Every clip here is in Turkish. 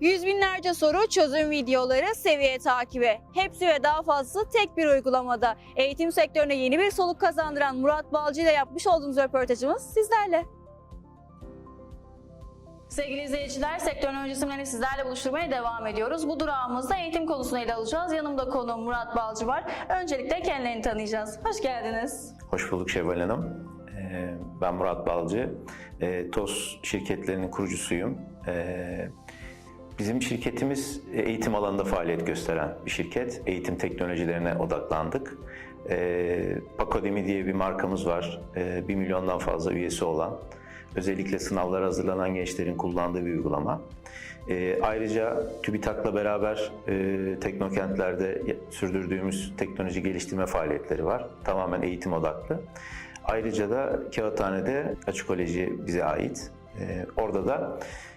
Yüz binlerce soru, çözüm videoları, seviye takibi. Hepsi ve daha fazlası tek bir uygulamada. Eğitim sektörüne yeni bir soluk kazandıran Murat Balcı ile yapmış olduğumuz röportajımız sizlerle. Sevgili izleyiciler, sektörün öncesinden sizlerle buluşturmaya devam ediyoruz. Bu durağımızda eğitim konusunu ele alacağız. Yanımda konuğum Murat Balcı var. Öncelikle kendilerini tanıyacağız. Hoş geldiniz. Hoş bulduk Şevval Hanım. Ee, Ben Murat Balcı. Ee, TOS şirketlerinin kurucusuyum. Bizim şirketimiz eğitim alanında faaliyet gösteren bir şirket. Eğitim teknolojilerine odaklandık. Ee, Pakodemi diye bir markamız var. Ee, 1 milyondan fazla üyesi olan. Özellikle sınavlara hazırlanan gençlerin kullandığı bir uygulama. Ee, ayrıca TÜBİTAK'la beraber e, teknokentlerde sürdürdüğümüz teknoloji geliştirme faaliyetleri var. Tamamen eğitim odaklı. Ayrıca da Kağıthane'de Açık Koleji bize ait. Ee, orada da e,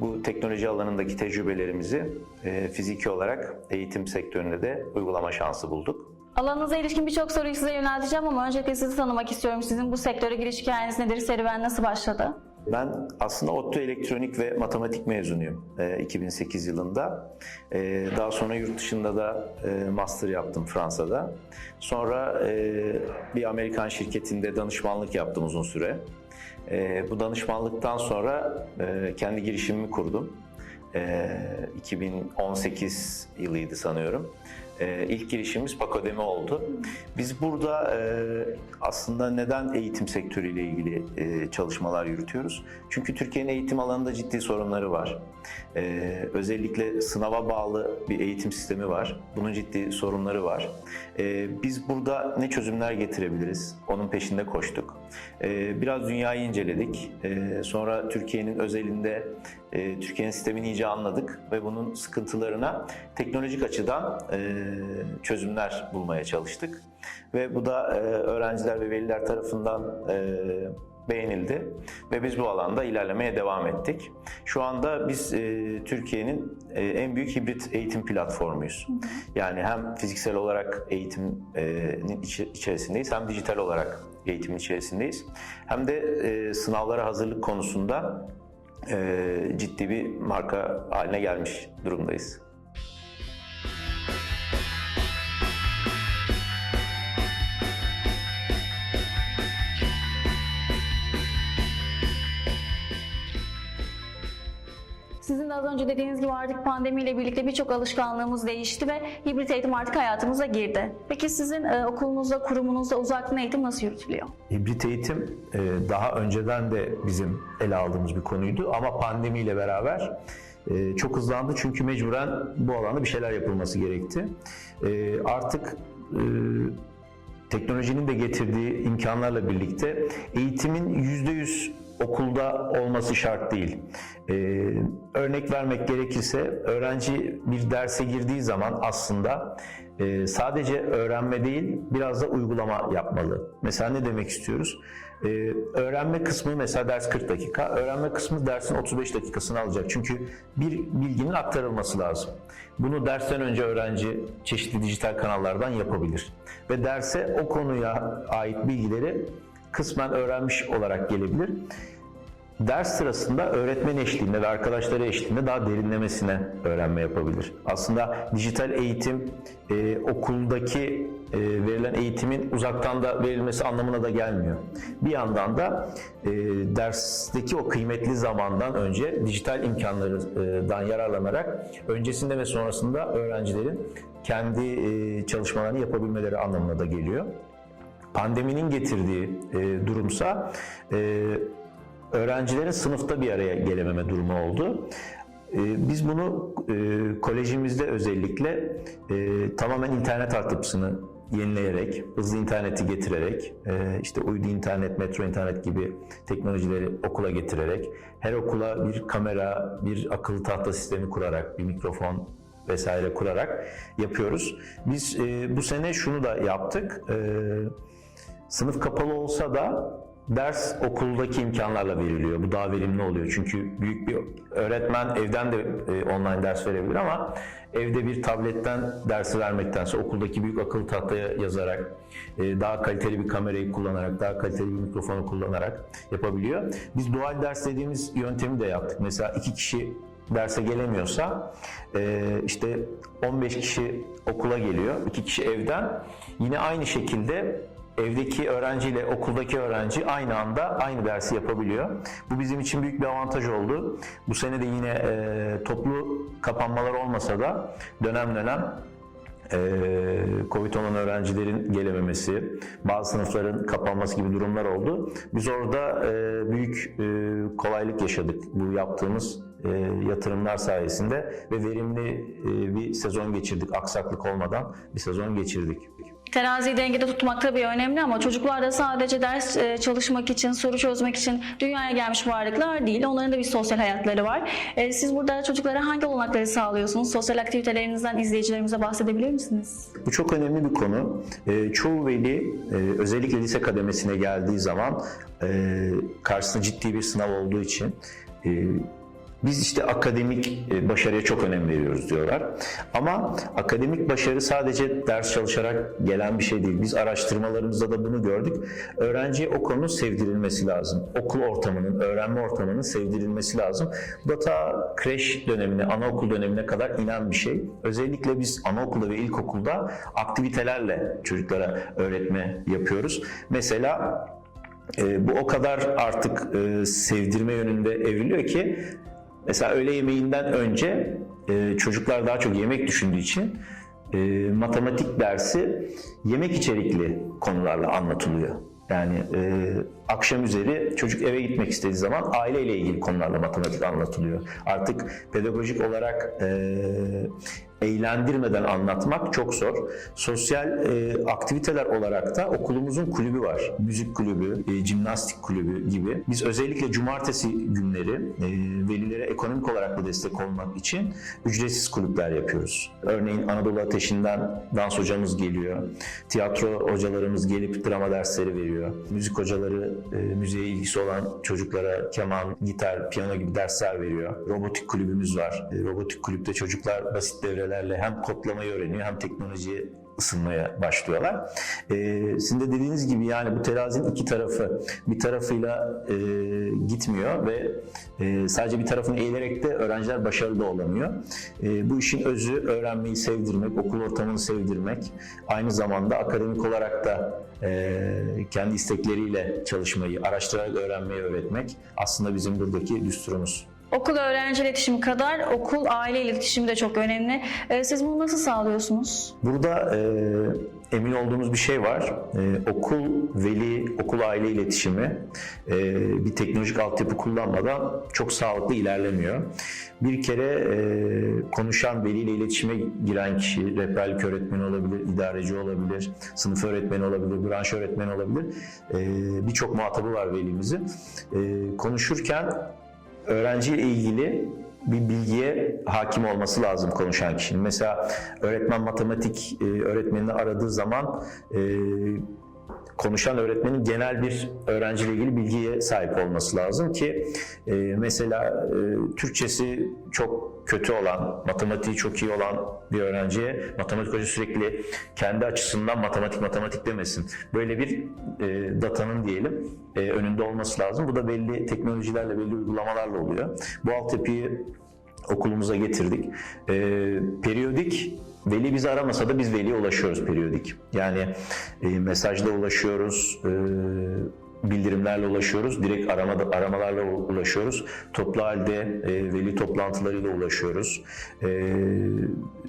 bu teknoloji alanındaki tecrübelerimizi e, fiziki olarak eğitim sektöründe de uygulama şansı bulduk. Alanınıza ilişkin birçok soruyu size yönelteceğim ama öncelikle sizi tanımak istiyorum. Sizin bu sektöre giriş hikayeniz nedir? Serüven nasıl başladı? Ben aslında ODTÜ Elektronik ve Matematik mezunuyum e, 2008 yılında. E, daha sonra yurt dışında da e, master yaptım Fransa'da. Sonra e, bir Amerikan şirketinde danışmanlık yaptım uzun süre. E, bu danışmanlıktan sonra e, kendi girişimimi kurdum. E, 2018 yılıydı sanıyorum. E, ilk girişimimiz Pakodemi oldu. Biz burada e, aslında neden eğitim sektörüyle ilgili e, çalışmalar yürütüyoruz? Çünkü Türkiye'nin eğitim alanında ciddi sorunları var. E, özellikle sınava bağlı bir eğitim sistemi var. Bunun ciddi sorunları var. E, biz burada ne çözümler getirebiliriz? Onun peşinde koştuk. E, biraz dünyayı inceledik. E, sonra Türkiye'nin özelinde e, Türkiye'nin sistemini iyice anladık ve bunun sıkıntılarına teknolojik açıdan e, çözümler bulmaya çalıştık. Ve bu da e, öğrenciler ve veliler tarafından e, beğenildi ve biz bu alanda ilerlemeye devam ettik. Şu anda biz e, Türkiye'nin e, en büyük hibrit eğitim platformuyuz. Yani hem fiziksel olarak eğitimin içi- içerisindeyiz hem dijital olarak eğitimin içerisindeyiz. Hem de e, sınavlara hazırlık konusunda e, ciddi bir marka haline gelmiş durumdayız. Az önce dediğiniz gibi artık pandemiyle birlikte birçok alışkanlığımız değişti ve hibrit eğitim artık hayatımıza girdi. Peki sizin e, okulunuzda, kurumunuzda uzaktan eğitim nasıl yürütülüyor? Hibrit eğitim e, daha önceden de bizim ele aldığımız bir konuydu ama pandemiyle beraber e, çok hızlandı çünkü mecburen bu alanda bir şeyler yapılması gerekti. E, Artık e, teknolojinin de getirdiği imkanlarla birlikte eğitimin %100 okulda olması şart değil. Ee, örnek vermek gerekirse öğrenci bir derse girdiği zaman aslında e, sadece öğrenme değil biraz da uygulama yapmalı. Mesela ne demek istiyoruz? Ee, öğrenme kısmı mesela ders 40 dakika, öğrenme kısmı dersin 35 dakikasını alacak. Çünkü bir bilginin aktarılması lazım. Bunu dersten önce öğrenci çeşitli dijital kanallardan yapabilir. Ve derse o konuya ait bilgileri kısmen öğrenmiş olarak gelebilir. Ders sırasında öğretmen eşliğinde ve arkadaşları eşliğinde daha derinlemesine öğrenme yapabilir. Aslında dijital eğitim e, okuldaki e, verilen eğitimin uzaktan da verilmesi anlamına da gelmiyor. Bir yandan da e, dersteki o kıymetli zamandan önce dijital imkanlardan yararlanarak öncesinde ve sonrasında öğrencilerin kendi e, çalışmalarını yapabilmeleri anlamına da geliyor. Pandeminin getirdiği e, durumsa e, öğrencilerin sınıfta bir araya gelememe durumu oldu. E, biz bunu e, kolejimizde özellikle e, tamamen internet altyapısını yenileyerek, hızlı interneti getirerek, e, işte uydu internet, metro internet gibi teknolojileri okula getirerek, her okula bir kamera, bir akıllı tahta sistemi kurarak, bir mikrofon vesaire kurarak yapıyoruz. Biz e, bu sene şunu da yaptık. E, Sınıf kapalı olsa da ders okuldaki imkanlarla veriliyor. Bu daha verimli oluyor. Çünkü büyük bir öğretmen evden de e, online ders verebilir ama evde bir tabletten dersi vermektense okuldaki büyük akıllı tahtaya yazarak, e, daha kaliteli bir kamerayı kullanarak, daha kaliteli bir mikrofonu kullanarak yapabiliyor. Biz dual ders dediğimiz yöntemi de yaptık. Mesela iki kişi derse gelemiyorsa e, işte 15 kişi okula geliyor, 2 kişi evden. Yine aynı şekilde evdeki öğrenciyle okuldaki öğrenci aynı anda aynı dersi yapabiliyor. Bu bizim için büyük bir avantaj oldu. Bu sene de yine e, toplu kapanmalar olmasa da dönem dönem e, Covid olan öğrencilerin gelememesi, bazı sınıfların kapanması gibi durumlar oldu. Biz orada e, büyük e, kolaylık yaşadık bu yaptığımız e, yatırımlar sayesinde ve verimli e, bir sezon geçirdik. Aksaklık olmadan bir sezon geçirdik. Teraziyi dengede tutmak tabii önemli ama çocuklar da sadece ders e, çalışmak için, soru çözmek için dünyaya gelmiş varlıklar değil. Onların da bir sosyal hayatları var. E, Siz burada çocuklara hangi olanakları sağlıyorsunuz? Sosyal aktivitelerinizden izleyicilerimize bahsedebilir misiniz? Bu çok önemli bir konu. E, çoğu veli özellikle lise kademesine geldiği zaman karşısında ciddi bir sınav olduğu için biz işte akademik e, başarıya çok önem veriyoruz diyorlar. Ama akademik başarı sadece ders çalışarak gelen bir şey değil. Biz araştırmalarımızda da bunu gördük. Öğrenciye o konunun sevdirilmesi lazım. Okul ortamının, öğrenme ortamının sevdirilmesi lazım. Bu da kreş dönemine, anaokul dönemine kadar inen bir şey. Özellikle biz anaokulda ve ilkokulda aktivitelerle çocuklara öğretme yapıyoruz. Mesela e, bu o kadar artık e, sevdirme yönünde evriliyor ki mesela öğle yemeğinden önce e, çocuklar daha çok yemek düşündüğü için e, matematik dersi yemek içerikli konularla anlatılıyor. Yani e, akşam üzeri çocuk eve gitmek istediği zaman aileyle ilgili konularla matematik anlatılıyor. Artık pedagojik olarak e, eğlendirmeden anlatmak çok zor. Sosyal e, aktiviteler olarak da okulumuzun kulübü var. Müzik kulübü, e, jimnastik kulübü gibi. Biz özellikle cumartesi günleri e, velilere ekonomik olarak da destek olmak için ücretsiz kulüpler yapıyoruz. Örneğin Anadolu Ateşi'nden dans hocamız geliyor. Tiyatro hocalarımız gelip drama dersleri veriyor. Müzik hocaları e, müziğe ilgisi olan çocuklara keman, gitar, piyano gibi dersler veriyor. Robotik kulübümüz var. E, robotik kulüpte çocuklar basit devrelerle hem kodlamayı öğreniyor hem teknolojiye ısınmaya başlıyorlar. Ee, sizin de dediğiniz gibi yani bu terazinin iki tarafı bir tarafıyla e, gitmiyor ve e, sadece bir tarafını eğilerek de öğrenciler başarılı da olamıyor. E, bu işin özü öğrenmeyi sevdirmek, okul ortamını sevdirmek, aynı zamanda akademik olarak da e, kendi istekleriyle çalışmayı, araştırarak öğrenmeyi öğretmek aslında bizim buradaki düsturumuz. Okul öğrenci iletişimi kadar okul aile iletişimi de çok önemli. E, Siz bunu nasıl sağlıyorsunuz? Burada e, emin olduğumuz bir şey var. E, okul, veli, okul aile iletişimi e, bir teknolojik altyapı kullanmadan çok sağlıklı ilerlemiyor. Bir kere e, konuşan veliyle iletişime giren kişi, rehberlik öğretmeni olabilir, idareci olabilir, sınıf öğretmeni olabilir, branş öğretmeni olabilir. E, Birçok muhatabı var velimizin. E, konuşurken öğrenciyle ilgili bir bilgiye hakim olması lazım konuşan kişinin. Mesela öğretmen matematik e, öğretmenini aradığı zaman e, konuşan öğretmenin genel bir öğrenciyle ilgili bilgiye sahip olması lazım ki e, mesela e, Türkçesi çok kötü olan, matematiği çok iyi olan bir öğrenciye matematik hocası sürekli kendi açısından matematik matematik demesin. Böyle bir e, datanın diyelim e, önünde olması lazım. Bu da belli teknolojilerle, belli uygulamalarla oluyor. Bu altyapıyı okulumuza getirdik. E, periyodik Veli bizi aramasa da biz veliye ulaşıyoruz periyodik. Yani e, mesajla ulaşıyoruz, e, bildirimlerle ulaşıyoruz, direkt aramada, aramalarla ulaşıyoruz. Toplu halde e, veli toplantılarıyla ulaşıyoruz. E,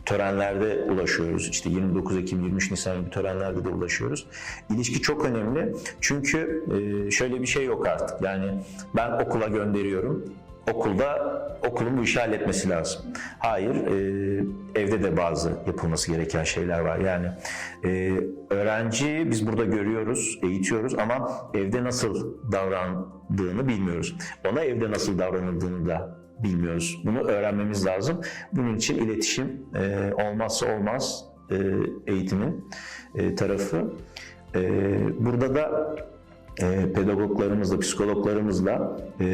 törenlerde ulaşıyoruz. İşte 29 Ekim, 23 Nisan gibi törenlerde de ulaşıyoruz. İlişki çok önemli. Çünkü e, şöyle bir şey yok artık. Yani ben okula gönderiyorum okulda okulun bu işi halletmesi lazım. Hayır, e, evde de bazı yapılması gereken şeyler var. Yani e, öğrenci biz burada görüyoruz, eğitiyoruz ama evde nasıl davrandığını bilmiyoruz. Ona evde nasıl davranıldığını da bilmiyoruz. Bunu öğrenmemiz lazım. Bunun için iletişim e, olmazsa olmaz e, eğitimin e, tarafı. E, burada da e, pedagoglarımızla, psikologlarımızla e,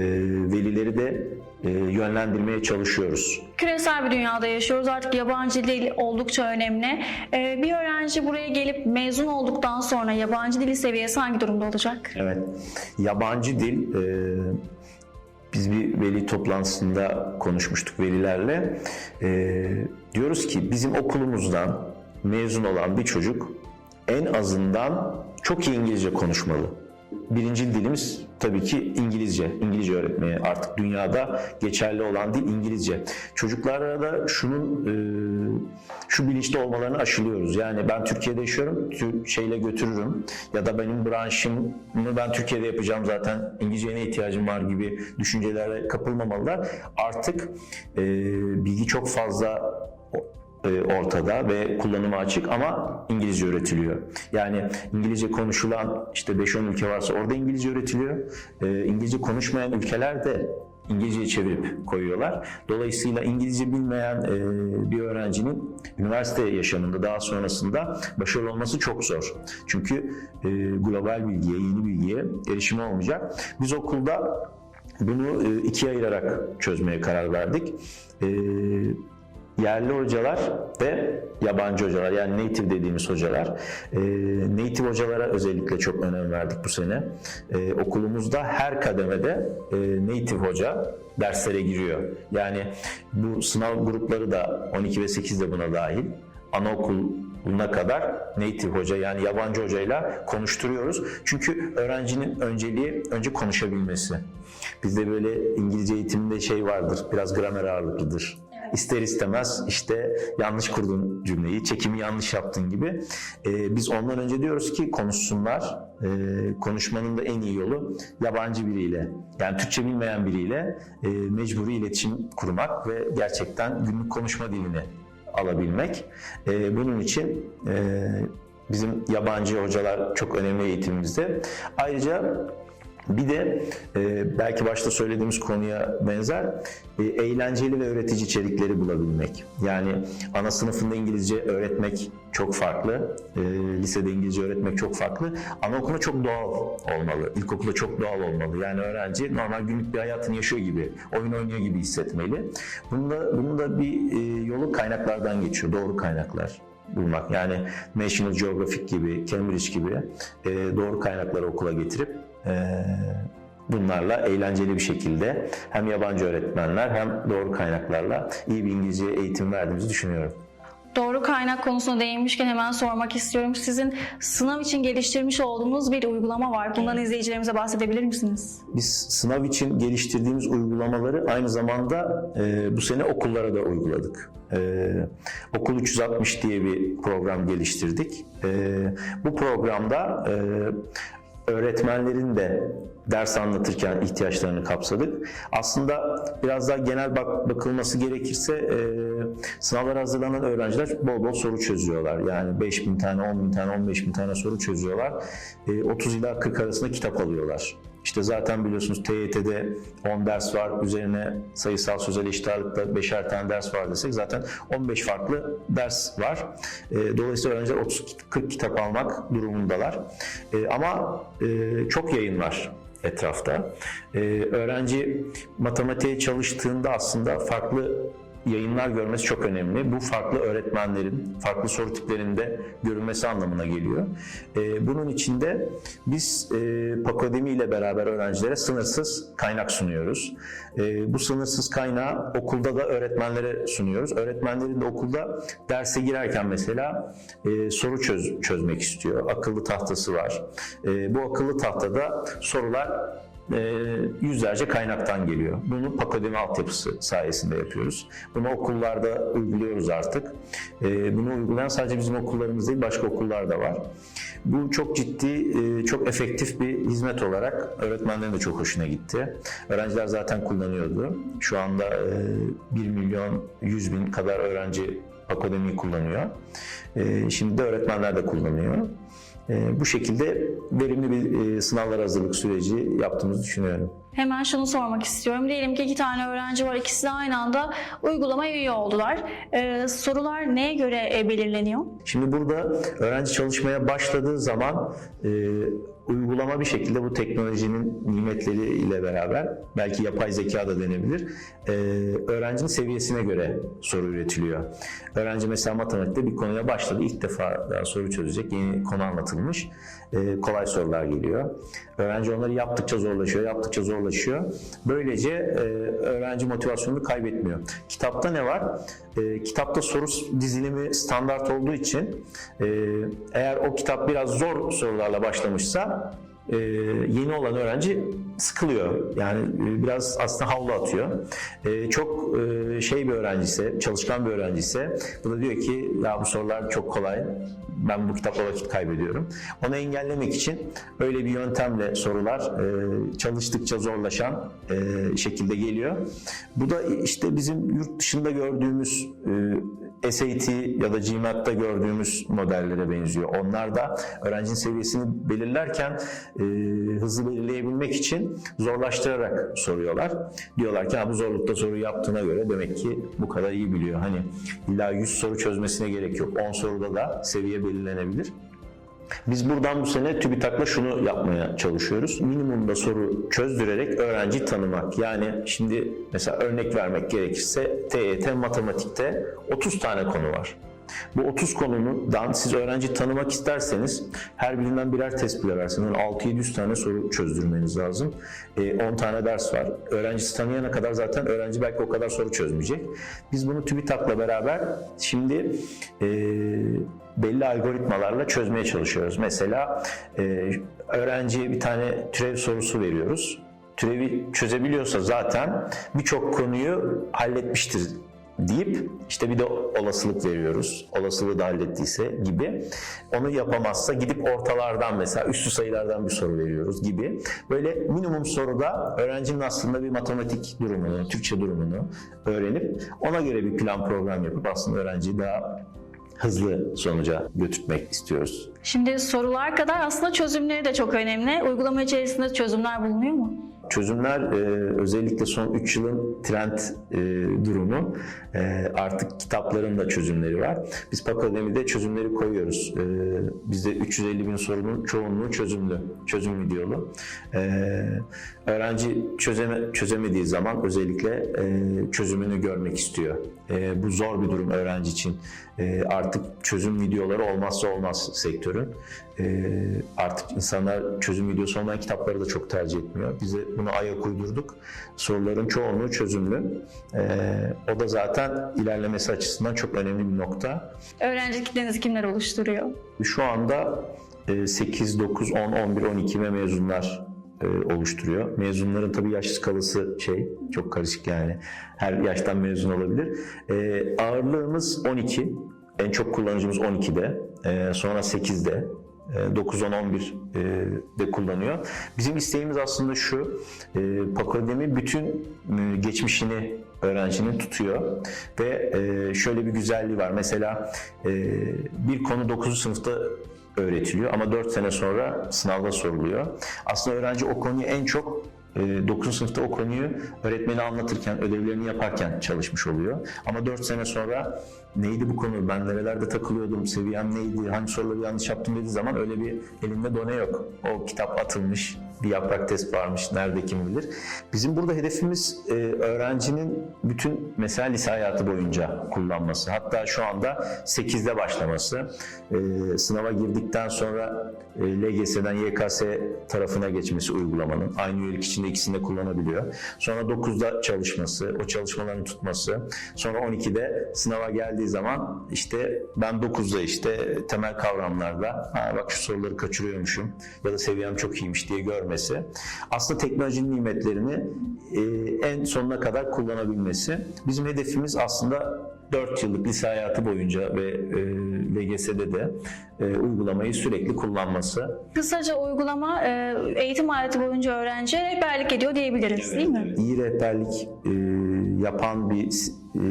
velileri de e, yönlendirmeye çalışıyoruz. Küresel bir dünyada yaşıyoruz. Artık yabancı dil oldukça önemli. E, Bir öğrenci buraya gelip mezun olduktan sonra yabancı dili seviyesi hangi durumda olacak? Evet, yabancı dil e, biz bir veli toplantısında konuşmuştuk velilerle. Ee, diyoruz ki bizim okulumuzdan mezun olan bir çocuk en azından çok iyi İngilizce konuşmalı. Birinci dilimiz tabii ki İngilizce. İngilizce öğretmeye artık dünyada geçerli olan dil İngilizce. Çocuklara da şunun e, şu bilinçte olmalarını aşılıyoruz. Yani ben Türkiye'de yaşıyorum, şeyle götürürüm ya da benim branşımı ben Türkiye'de yapacağım zaten İngilizceye ne ihtiyacım var gibi düşüncelere kapılmamalılar. Artık e, bilgi çok fazla ortada ve kullanıma açık ama İngilizce öğretiliyor. Yani İngilizce konuşulan işte 5-10 ülke varsa orada İngilizce öğretiliyor. E, İngilizce konuşmayan ülkeler de İngilizceyi çevirip koyuyorlar. Dolayısıyla İngilizce bilmeyen e, bir öğrencinin üniversite yaşamında daha sonrasında başarılı olması çok zor. Çünkü e, global bilgiye, yeni bilgiye erişimi olmayacak. Biz okulda bunu e, ikiye ayırarak çözmeye karar verdik. E, yerli hocalar ve yabancı hocalar yani native dediğimiz hocalar. E, native hocalara özellikle çok önem verdik bu sene. E, okulumuzda her kademede e, native hoca derslere giriyor. Yani bu sınav grupları da 12 ve 8 de buna dahil. Anaokuluna kadar native hoca yani yabancı hocayla konuşturuyoruz. Çünkü öğrencinin önceliği önce konuşabilmesi. Bizde böyle İngilizce eğitiminde şey vardır, biraz gramer ağırlıklıdır. İster istemez işte yanlış kurdun cümleyi, çekimi yanlış yaptın gibi. Ee, biz ondan önce diyoruz ki konuşsunlar. Ee, konuşmanın da en iyi yolu yabancı biriyle, yani Türkçe bilmeyen biriyle e, mecburi iletişim kurmak ve gerçekten günlük konuşma dilini alabilmek. Ee, bunun için e, bizim yabancı hocalar çok önemli eğitimimizde. Ayrıca bir de e, belki başta söylediğimiz konuya benzer e, eğlenceli ve öğretici içerikleri bulabilmek. Yani ana sınıfında İngilizce öğretmek çok farklı, e, lisede İngilizce öğretmek çok farklı. Anaokulunda çok doğal olmalı, ilkokulda çok doğal olmalı. Yani öğrenci normal günlük bir hayatını yaşıyor gibi, oyun oynuyor gibi hissetmeli. Bunun da, bunun da bir e, yolu kaynaklardan geçiyor, doğru kaynaklar bulmak. Yani National Geographic gibi, Cambridge gibi e, doğru kaynakları okula getirip e, bunlarla eğlenceli bir şekilde hem yabancı öğretmenler hem doğru kaynaklarla iyi bir İngilizce eğitim verdiğimizi düşünüyorum. Doğru kaynak konusuna değinmişken hemen sormak istiyorum. Sizin sınav için geliştirmiş olduğunuz bir uygulama var. Bundan izleyicilerimize bahsedebilir misiniz? Biz sınav için geliştirdiğimiz uygulamaları aynı zamanda e, bu sene okullara da uyguladık. E, Okul 360 diye bir program geliştirdik. E, bu programda e, öğretmenlerin de ders anlatırken ihtiyaçlarını kapsadık. Aslında biraz daha genel bak bakılması gerekirse e, sınavlara hazırlanan öğrenciler bol bol soru çözüyorlar. Yani 5 bin tane, 10 bin tane, 15 bin tane soru çözüyorlar. E, 30 ila 40 arasında kitap alıyorlar. İşte zaten biliyorsunuz TYT'de 10 ders var. Üzerine sayısal sözel eşit ağırlıkta 5'er tane ders var desek zaten 15 farklı ders var. E, dolayısıyla öğrenciler 30-40 kitap almak durumundalar. E, ama e, çok yayın var etrafta. E, öğrenci matematiğe çalıştığında aslında farklı yayınlar görmesi çok önemli. Bu farklı öğretmenlerin, farklı soru tiplerinde görülmesi anlamına geliyor. Ee, bunun için de biz e, Pakademi ile beraber öğrencilere sınırsız kaynak sunuyoruz. Ee, bu sınırsız kaynağı okulda da öğretmenlere sunuyoruz. Öğretmenlerin de okulda derse girerken mesela e, soru çöz, çözmek istiyor. Akıllı tahtası var. E, bu akıllı tahtada sorular e, yüzlerce kaynaktan geliyor. Bunu Pakademi altyapısı sayesinde yapıyoruz. Bunu okullarda uyguluyoruz artık. E, bunu uygulayan sadece bizim okullarımız değil, başka okullar da var. Bu çok ciddi, e, çok efektif bir hizmet olarak öğretmenlerin de çok hoşuna gitti. Öğrenciler zaten kullanıyordu. Şu anda e, 1 milyon 100 bin kadar öğrenci Akademiyi kullanıyor. E, şimdi de öğretmenler de kullanıyor. E, bu şekilde verimli bir e, sınavlar hazırlık süreci yaptığımızı düşünüyorum. Hemen şunu sormak istiyorum. Diyelim ki iki tane öğrenci var. İkisi de aynı anda uygulamaya üye oldular. Ee, sorular neye göre e, belirleniyor? Şimdi burada öğrenci çalışmaya başladığı zaman e, uygulama bir şekilde bu teknolojinin nimetleriyle beraber belki yapay zeka da denebilir. e, öğrencinin seviyesine göre soru üretiliyor. Öğrenci mesela matematikte bir konuya başladı. İlk defa soru çözecek. Yeni konu anlatılmış. E, kolay sorular geliyor. Öğrenci onları yaptıkça zorlaşıyor, yaptıkça zorlaşıyor. Böylece e, öğrenci motivasyonunu kaybetmiyor. Kitapta ne var? E, kitapta soru dizilimi standart olduğu için e, eğer o kitap biraz zor sorularla başlamışsa e, yeni olan öğrenci sıkılıyor. Yani e, biraz aslında havlu atıyor. E, çok e, şey bir öğrenci ise, çalışkan bir öğrenci ise bu da diyor ki ya bu sorular çok kolay. Ben bu kitapla vakit kaybediyorum. Onu engellemek için öyle bir yöntemle sorular e, çalıştıkça zorlaşan e, şekilde geliyor. Bu da işte bizim yurt dışında gördüğümüz e, SAT ya da GMAT'ta gördüğümüz modellere benziyor. Onlar da öğrencinin seviyesini belirlerken e, hızlı belirleyebilmek için zorlaştırarak soruyorlar. Diyorlar ki bu zorlukta soru yaptığına göre demek ki bu kadar iyi biliyor. Hani illa 100 soru çözmesine gerek yok. 10 soruda da seviye belirlenebilir. Biz buradan bu sene TÜBİTAK'la şunu yapmaya çalışıyoruz. Minimumda soru çözdürerek öğrenci tanımak. Yani şimdi mesela örnek vermek gerekirse TYT matematikte 30 tane konu var. Bu 30 konundan siz öğrenci tanımak isterseniz her birinden birer test bile verseniz yani 6-700 tane soru çözdürmeniz lazım. E, 10 tane ders var. Öğrencisi tanıyana kadar zaten öğrenci belki o kadar soru çözmeyecek. Biz bunu TÜBİTAK'la beraber şimdi e, belli algoritmalarla çözmeye çalışıyoruz. Mesela e, öğrenciye bir tane türev sorusu veriyoruz. Türevi çözebiliyorsa zaten birçok konuyu halletmiştir deyip işte bir de olasılık veriyoruz. Olasılığı da hallettiyse gibi. Onu yapamazsa gidip ortalardan mesela üstü sayılardan bir soru veriyoruz gibi. Böyle minimum soruda öğrencinin aslında bir matematik durumunu, Türkçe durumunu öğrenip ona göre bir plan program yapıp aslında öğrenciyi daha hızlı sonuca götürmek istiyoruz. Şimdi sorular kadar aslında çözümleri de çok önemli. Uygulama içerisinde çözümler bulunuyor mu? Çözümler e, özellikle son 3 yılın trend e, durumu e, artık kitapların da çözümleri var. Biz Pakademi'de çözümleri koyuyoruz. Bizde 350 bin sorunun çoğunluğu çözümlü, çözüm videolu. Öğrenci çözeme, çözemediği zaman özellikle çözümünü görmek istiyor. Bu zor bir durum öğrenci için. E, artık çözüm videoları olmazsa olmaz sektörün. E, artık insanlar çözüm videosu olmayan kitapları da çok tercih etmiyor. Bize bunu ayak uydurduk. Soruların çoğunluğu çözümlü. E, o da zaten ilerlemesi açısından çok önemli bir nokta. Öğrenci kitlenizi kimler oluşturuyor? Şu anda e, 8, 9, 10, 11, 12 ve mezunlar e, oluşturuyor. Mezunların tabii yaş skalası şey çok karışık yani. Her yaştan mezun olabilir. E, ağırlığımız 12. En çok kullanıcımız 12'de. E, sonra 8'de. 9, 10, 11 de kullanıyor. Bizim isteğimiz aslında şu, Pakodemi bütün geçmişini öğrencinin tutuyor ve şöyle bir güzelliği var. Mesela bir konu 9. sınıfta öğretiliyor ama 4 sene sonra sınavda soruluyor. Aslında öğrenci o konuyu en çok 9. sınıfta o konuyu öğretmeni anlatırken, ödevlerini yaparken çalışmış oluyor. Ama 4 sene sonra neydi bu konu, ben nerelerde takılıyordum, seviyem neydi, hangi soruları yanlış yaptım dediği zaman öyle bir elinde done yok. O kitap atılmış, bir yaprak test varmış, nerede kim bilir. Bizim burada hedefimiz e, öğrencinin bütün mesela lise hayatı boyunca kullanması. Hatta şu anda 8'de başlaması. E, sınava girdikten sonra e, LGS'den YKS tarafına geçmesi uygulamanın. Aynı üyelik içinde ikisini de kullanabiliyor. Sonra 9'da çalışması, o çalışmalarını tutması. Sonra 12'de sınava geldiği zaman işte ben 9'da işte temel kavramlarda ha bak şu soruları kaçırıyormuşum ya da seviyem çok iyiymiş diye görmesi. Aslında teknolojinin nimetlerini e, en sonuna kadar kullanabilmesi. Bizim hedefimiz aslında 4 yıllık lise hayatı boyunca ve e, LGS'de de e, uygulamayı sürekli kullanması. Kısaca uygulama e, eğitim hayatı boyunca öğrenciye rehberlik ediyor diyebiliriz değil mi? İyi rehberlik e, yapan bir e,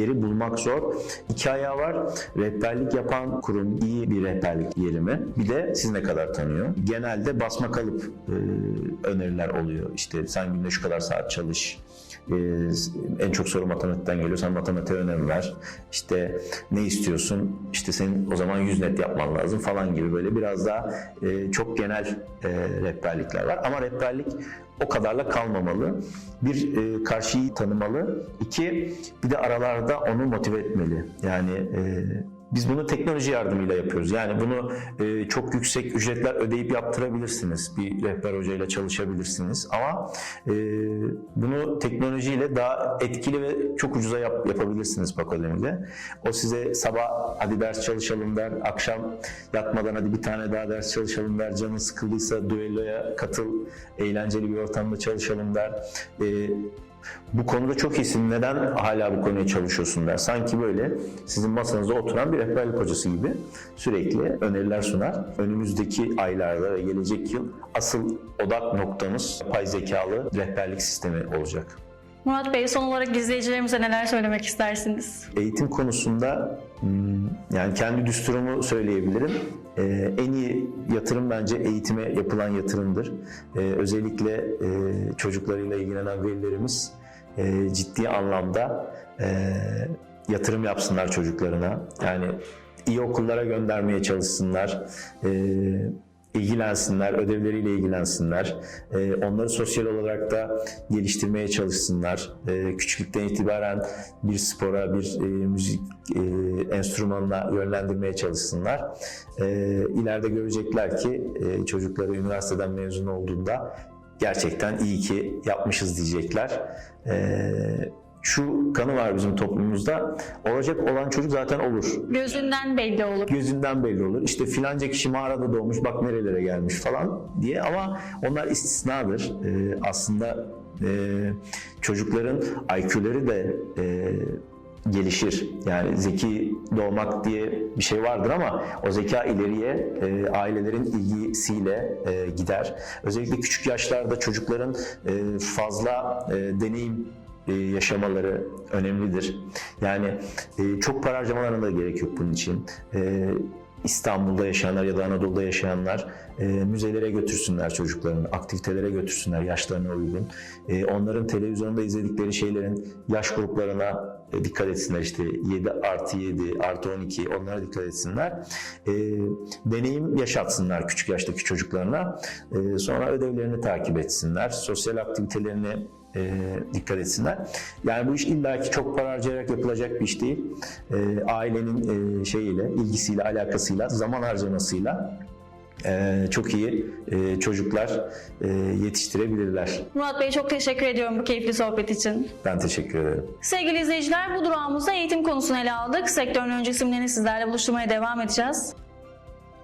yeri bulmak zor. İki ayağı var. Rehberlik yapan kurum iyi bir rehberlik yeri mi? Bir de siz ne kadar tanıyor? Genelde basma kalıp e, öneriler oluyor. İşte sen günde şu kadar saat çalış. E, en çok soru matematikten geliyor. Sen matematiğe önem ver. İşte ne istiyorsun? İşte senin o zaman 100 net yapman lazım falan gibi böyle biraz daha e, çok genel e, rehberlikler var. Ama rehberlik o kadarla kalmamalı. Bir e, karşıyı tanımalı. İki bir de aralarda onu motive etmeli. Yani e, biz bunu teknoloji yardımıyla yapıyoruz. Yani bunu e, çok yüksek ücretler ödeyip yaptırabilirsiniz. Bir rehber hocayla çalışabilirsiniz. Ama e, bunu teknolojiyle daha etkili ve çok ucuza yap, yapabilirsiniz Pakodemi'de. O size sabah hadi ders çalışalım der, akşam yatmadan hadi bir tane daha ders çalışalım der, canın sıkıldıysa düelloya katıl, eğlenceli bir ortamda çalışalım der. E, bu konuda çok iyisin. Neden hala bu konuya çalışıyorsun der. Sanki böyle sizin masanızda oturan bir rehberlik hocası gibi sürekli öneriler sunar. Önümüzdeki aylarda ve gelecek yıl asıl odak noktamız yapay zekalı rehberlik sistemi olacak. Murat Bey son olarak izleyicilerimize neler söylemek istersiniz? Eğitim konusunda hmm, yani kendi düsturumu söyleyebilirim. Ee, en iyi yatırım bence eğitime yapılan yatırımdır. Ee, özellikle e, çocuklarıyla ilgilenen velilerimiz e, ciddi anlamda e, yatırım yapsınlar çocuklarına. Yani iyi okullara göndermeye çalışsınlar. E, ilgilensinler, ödevleriyle ilgilensinler. Ee, onları sosyal olarak da geliştirmeye çalışsınlar. Ee, küçüklükten itibaren bir spora, bir e, müzik e, enstrümanına yönlendirmeye çalışsınlar. İleride görecekler ki e, çocukları üniversiteden mezun olduğunda gerçekten iyi ki yapmışız diyecekler. Ee, şu kanı var bizim toplumumuzda. Olacak olan çocuk zaten olur Gözünden belli olur. gözünden belli olur. İşte filanca kişi mağarada doğmuş bak nerelere gelmiş falan diye ama onlar istisnadır. Ee, aslında e, çocukların IQ'leri de e, gelişir. Yani zeki doğmak diye bir şey vardır ama o zeka ileriye e, ailelerin ilgisiyle e, gider. Özellikle küçük yaşlarda çocukların e, fazla e, deneyim yaşamaları önemlidir. Yani e, çok para harcamalarına da gerek yok bunun için. E, İstanbul'da yaşayanlar ya da Anadolu'da yaşayanlar e, müzelere götürsünler çocuklarını, aktivitelere götürsünler yaşlarına uygun. E, onların televizyonda izledikleri şeylerin yaş gruplarına e, dikkat etsinler. İşte 7 artı 7, artı 12 onlara dikkat etsinler. E, deneyim yaşatsınlar küçük yaştaki çocuklarına. E, sonra ödevlerini takip etsinler. Sosyal aktivitelerini e, dikkat etsinler. Yani bu iş illaki çok para harcayarak yapılacak bir iş değil. E, ailenin e, şeyiyle, ilgisiyle, alakasıyla, zaman harcamasıyla e, çok iyi e, çocuklar e, yetiştirebilirler. Murat Bey çok teşekkür ediyorum bu keyifli sohbet için. Ben teşekkür ederim. Sevgili izleyiciler bu durağımızda eğitim konusunu ele aldık. Sektörün öncü isimlerini sizlerle buluşturmaya devam edeceğiz.